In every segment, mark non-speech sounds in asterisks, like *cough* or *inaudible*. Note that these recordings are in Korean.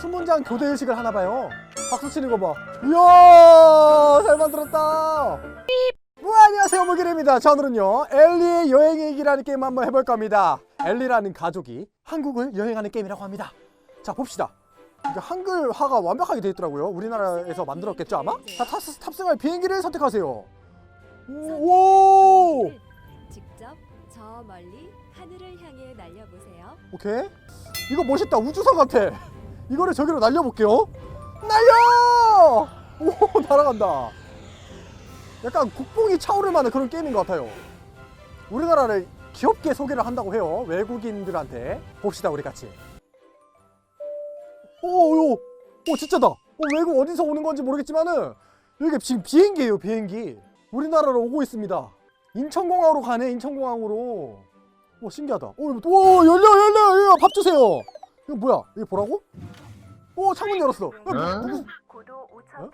수문장 교대 의식을 하나 봐요. 박수 치는 거 봐. 이야, 잘 만들었다. 뭐 안녕하세요, 모기입니다. 자, 오늘은요, 엘리의 여행 얘기라는 게임 한번 해볼까 합니다. 엘리라는 가족이 한국을 여행하는 게임이라고 합니다. 자, 봅시다. 이게 한글화가 완벽하게 되어 있더라고요. 우리나라에서 만들었겠죠, 아마? 자, 탑, 탑승할 비행기를 선택하세요. 오! 오! 직접 저 멀리 하늘을 향해 날려보세요. 오케이. 이거 멋있다. 우주선 같아. 이거를 저기로 날려볼게요. 날려! 오, *laughs* 날아간다. 약간 국뽕이 차오를 만한 그런 게임인 것 같아요. 우리나라를 귀엽게 소개를 한다고 해요. 외국인들한테. 봅시다, 우리 같이. 오, 오, 오, 진짜다. 어, 외국 어디서 오는 건지 모르겠지만은, 여기 지금 비행기예요, 비행기. 우리나라로 오고 있습니다. 인천공항으로 가네, 인천공항으로. 오 신기하다. 오, 오 열려 열려 열려 밥 주세요. 이거 뭐야? 이거 보라고? 오 창문 열었어. 야, 누, 누구? 고도 5,800m.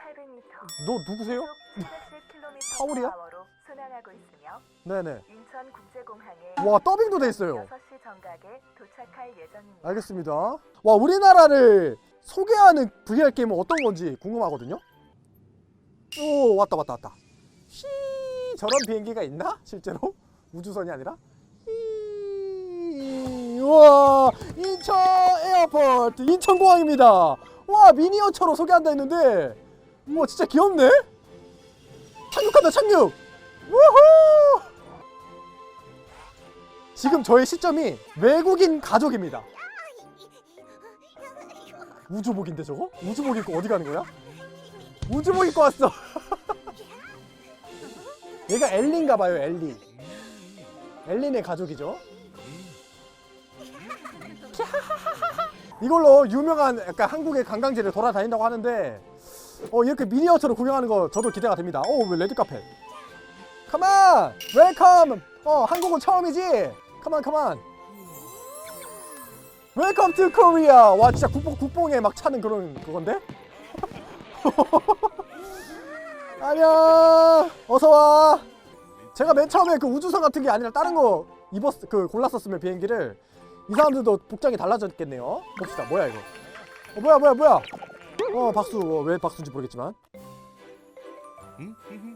너 누구세요? 710km 파울이야? 로 순항하고 있으며 네네. 인천 국제공항에 와 더빙도 돼 있어요. 6시 정각에 도착할 예정입니다. 알겠습니다. 와 우리나라를 소개하는 VR 게임은 어떤 건지 궁금하거든요. 오 왔다 왔다 왔다. 히 저런 비행기가 있나 실제로 우주선이 아니라? 히 와 인천 에어포트 인천공항입니다. 와 미니어처로 소개한다 했는데 와 진짜 귀엽네. 착륙한다 착륙. 우후. 지금 저의 시점이 외국인 가족입니다. 우주복인데 저거? 우주복 입고 어디 가는 거야? 우주복 입고 왔어. *laughs* 얘가 엘리인가 봐요, 엘리. 엘리네 가족이죠. 이걸로 유명한 약간 한국의 관광지를 돌아다닌다고 하는데 어 이렇게 미니어처로 구경하는 거 저도 기대가 됩니다. 오, 왜 레드 카펫? 컴온! 웰컴! 어, 한국은 처음이지? 컴온, 컴온! 웰컴 투 코리아! 와, 진짜 국뽕, 국뽕에 막 차는 그런 그건데? *laughs* 안녕! 어서와! 제가 맨 처음에 그 우주선 같은 게 아니라 다른 거 입었, 그 골랐었으면 비행기를 이 사람들도 복장이 달라졌겠네요. 봅시다. 뭐야, 이거? 어, 뭐야, 뭐야, 뭐야? 어, 박수. 어, 왜 박수인지 모르겠지만.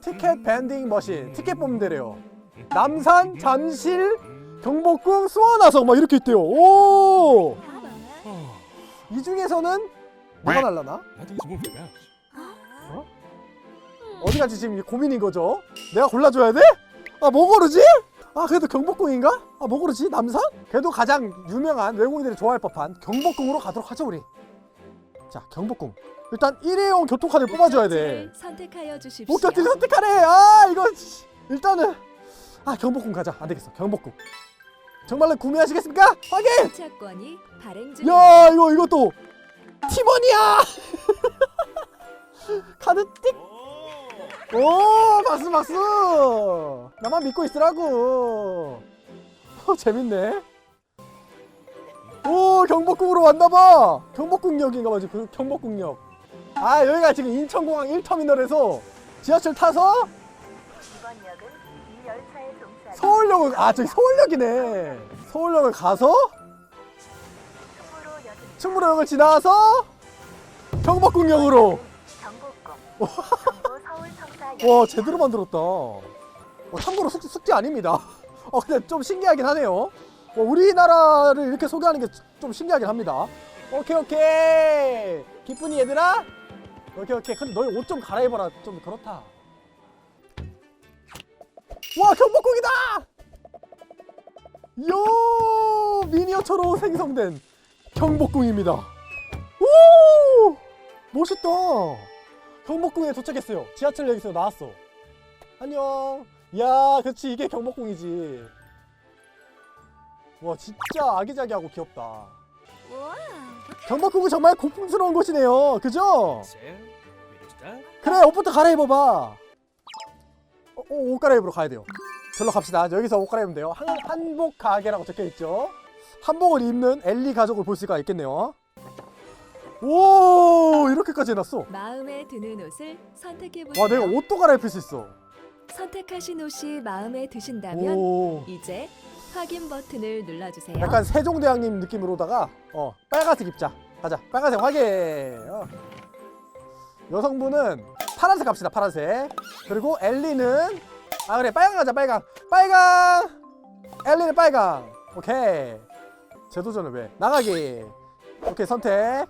티켓 밴딩 머신 티켓 뽑는 데래요 남산 잠실 경복궁 수원화성 막 이렇게 있대요 오 이 중에서는 뭐가 날라나 mouse. 어디 갈지 지금 고민인 거죠 내가 골라줘야 돼? 아 뭐 고르지? 아 그래도 경복궁인가? 아뭐 고르지? 남산? 그래도 가장 유명한 외국인들이 좋아할 법한 경복궁으로 가도록 하죠 우리 자 경복궁 일단 일회용 교통카드를 뽑아줘야 돼 선택하여 주십시오. 목적지 선택하래. 아 이거 씨. 일단은 아 경복궁 가자. 안 되겠어. 경복궁. 정말로 구매하시겠습니까? 확인. 주차권이 발행 중입니다. 야 이거 이것도 팀원이야. *laughs* 카드 띡. 오 박수 박수. 나만 믿고 있으라고. 어, 재밌네. 오 경복궁으로 왔나봐. 경복궁역인가 봐지. 그 경복궁역. 아 여기가 지금 인천공항 1터미널에서 지하철 타서 이번 역은 이 열차에 종사하는 서울역을 아 저기 서울역이네 서울역을 가서 충무로 역입니다. 충무로역을 지나서 경복궁역으로 경복궁. *laughs* 와 제대로 만들었다. 어, 참고로 숙, 숙제 아닙니다. *laughs* 어 근데 좀 신기하긴 하네요. 어, 우리나라를 이렇게 소개하는 게 좀 신기하긴 합니다. 오케이 오케이. 기쁜이 얘들아? 오케이 오케이. 근데 너희 옷 좀 갈아입어라. 좀 그렇다. 와 경복궁이다! 요 미니어처로 생성된 경복궁입니다. 오! 멋있다 경복궁에 도착했어요. 지하철 역에서 나왔어. 안녕. 야 그치 이게 경복궁이지. 와 진짜 아기자기하고 귀엽다. 경복궁은 정말 고풍스러운 곳이네요. 그죠? 그래 옷부터 갈아입어봐. 어, 어, 옷 갈아입으러 가야 돼요. 절로 갑시다. 여기서 옷 갈아입으면 돼요. 한, 한복 가게라고 적혀있죠? 한복을 입는 엘리 가족을 볼 수가 있겠네요. 오 이렇게까지 해놨어? 마음에 드는 옷을 선택해 보세요. 와 내가 옷도 갈아입힐 수 있어. 선택하신 옷이 마음에 드신다면 오. 이제 확인 버튼을 눌러주세요. 약간 세종대왕님 느낌으로다가 어 빨간색 입자. 가자. 빨간색 확인. 어. 여성분은 파란색 갑시다 파란색. 그리고 엘리는 아 그래 빨강 가자 빨강. 빨강! 엘리는 빨강. 오케이. 재도전은 왜? 나가기. 오케이 선택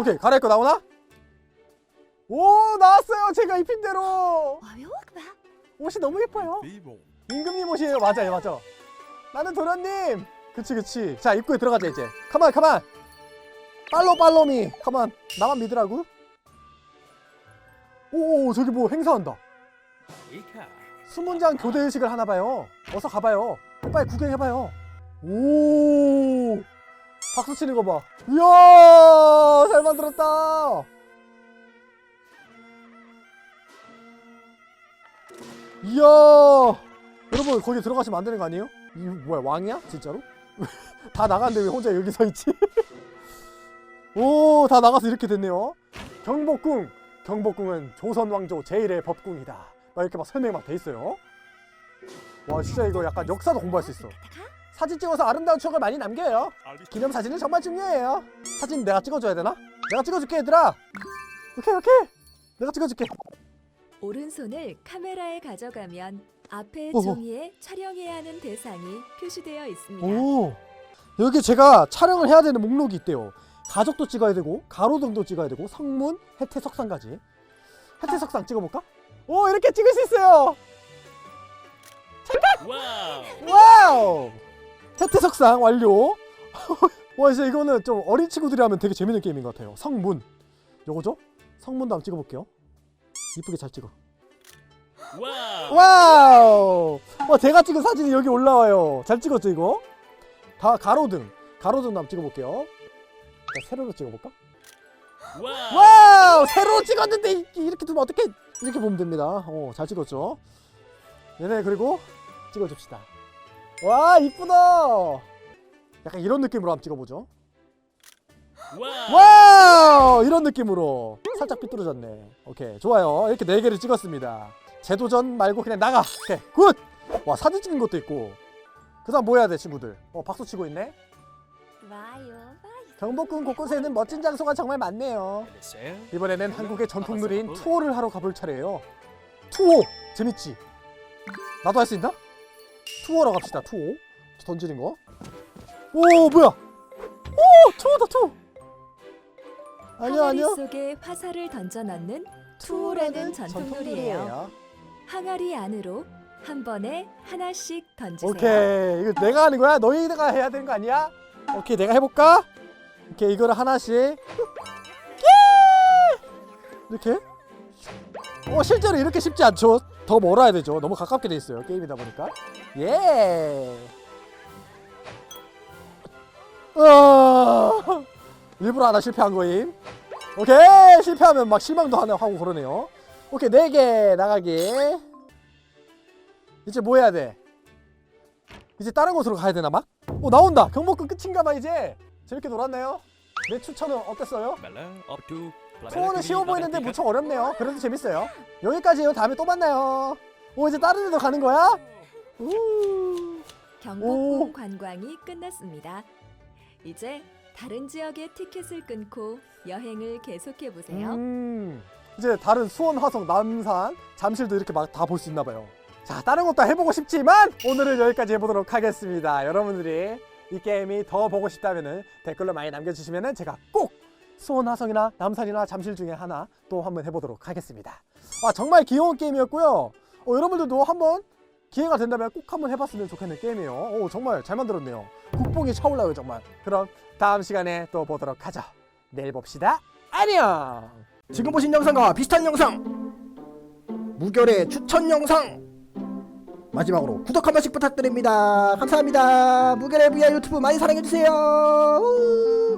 오케이 갈아입고 나오나? 오 나왔어요 제가 입힌 대로. 옷이 너무 예뻐요. 임금님 옷이에요 맞아요 맞아. 나는 도련님. 그치 그치. 자 입구에 들어가자 이제. 가만 가만 팔로 팔로미 가만 나만 믿으라고? 오 저기 뭐 행사한다. 수문장 교대 의식을 하나 봐요. 어서 가봐요. 빨리 구경해봐요. 오 박수 치는 거 봐. 이야 잘 만들었다. 이야. 여러분 거기 들어가시면 안 되는 거 아니에요? 이 뭐야 왕이야? 진짜로? *laughs* 다 나갔는데 왜 혼자 여기 서 있지? *laughs* 오 다 나가서 이렇게 됐네요. 경복궁. 경복궁은 조선 왕조 제1의 법궁이다. 막 이렇게 막 설명 막 돼 있어요. 와 진짜 이거 약간 역사도 공부할 수 있어 사진 찍어서 아름다운 추억을 많이 남겨요. 기념 사진은 정말 중요해요. 사진 내가 찍어줘야 되나? 내가 찍어줄게 얘들아. 오케이 오케이. 내가 찍어줄게. 오른손을 카메라에 가져가면 앞에 어허. 종이에 촬영해야 하는 대상이 표시되어 있습니다. 오. 여기 제가 촬영을 해야 되는 목록이 있대요. 가족도 찍어야 되고 가로등도 찍어야 되고 성문 해태 석상까지. 해태 석상 찍어볼까? 오 이렇게 찍을 수 있어요. 와우. 와우 해태석상 완료. *laughs* 와 이제 이거는 좀 어린 친구들이 하면 되게 재밌는 게임인 것 같아요. 성문. 요거죠? 성문도 한번 찍어볼게요. 이쁘게 잘 찍어. 와우. 와우! 와 제가 찍은 사진이 여기 올라와요. 잘 찍었죠 이거? 다 가로등. 가로등도 한번 찍어볼게요. 자, 세로로 찍어볼까? 와우. 와우! 세로로 찍었는데 이- 이렇게 두면 어떻게 이렇게 보면 됩니다. 어, 잘 찍었죠? 얘네 그리고 찍어줍시다 와 이쁘다. 약간 이런 느낌으로 한번 찍어보죠. 와우. 이런 느낌으로. 살짝 삐뚤어졌네. 오케이 좋아요. 이렇게 네 개를 찍었습니다. 재도전 말고 그냥 나가. 오케이 굿와 사진 찍는 것도 있고. 그 다음 뭐 해야 돼 친구들? 어 박수 치고 있네. 경복궁 곳곳에는 멋진 장소가 정말 많네요? 이번에는 한국의 전통 놀이인 투어를 하러 가볼 차례예요. 투어! 재밌지? 나도 할 수 있나? 투어로 갑시다 투어 던지는 거 오 뭐야 오 투어다 투어 아니요 항아리 속에 화살을 던져 넣는 투호라는 전통놀이에요. 항아리 안으로 한 번에 하나씩 던지세요. 오케이 이거 내가 하는 거야? 너희가 해야 되는 거 아니야? 오케이 내가 해볼까? 오케이 이거를 하나씩 예! 이렇게 어 실제로 이렇게 쉽지 않죠? 더 멀어야 되죠. 너무 가깝게 돼 있어요 게임이다 보니까. 예! 어... 일부러 하나 실패한 거임. 오케이! 실패하면 막 실망도 하나 하고 그러네요. 오케이 네 개 나가기. 이제 뭐 해야 돼? 이제 다른 곳으로 가야 되나 막? 오 나온다! 경복궁 끝인가 봐 이제! 재밌게 놀았나요? 내 추천은 어땠어요? 업 투. 투어는 쉬워 보이는데 무척 어렵네요 그래도 재밌어요 여기까지예요 다음에 또 만나요 오 이제 다른 데도 가는 거야? 우 경복궁 오. 관광이 끝났습니다. 이제 다른 지역의 티켓을 끊고 여행을 계속해 보세요. 음, 이제 다른 수원, 화성, 남산, 잠실도 이렇게 막 다 볼 수 있나 봐요. 자, 다른 것도 해보고 싶지만 오늘은 여기까지 해보도록 하겠습니다. 여러분들이 이 게임이 더 보고 싶다면 댓글로 많이 남겨주시면 제가 꼭 수원, 화성이나 남산이나 잠실 중에 하나 또 한번 해보도록 하겠습니다. 아, 정말 귀여운 게임이었고요. 어, 여러분들도 한번 기회가 된다면 꼭 한번 해봤으면 좋겠는 게임이에요. 오, 정말 잘 만들었네요. 국뽕이 차올라요, 정말. 그럼 다음 시간에 또 보도록 하죠. 내일 봅시다. 안녕! 지금 보신 영상과 비슷한 영상 무결의 추천 영상 마지막으로 구독 한 번씩 부탁드립니다 감사합니다 무결의 VR 유튜브 많이 사랑해주세요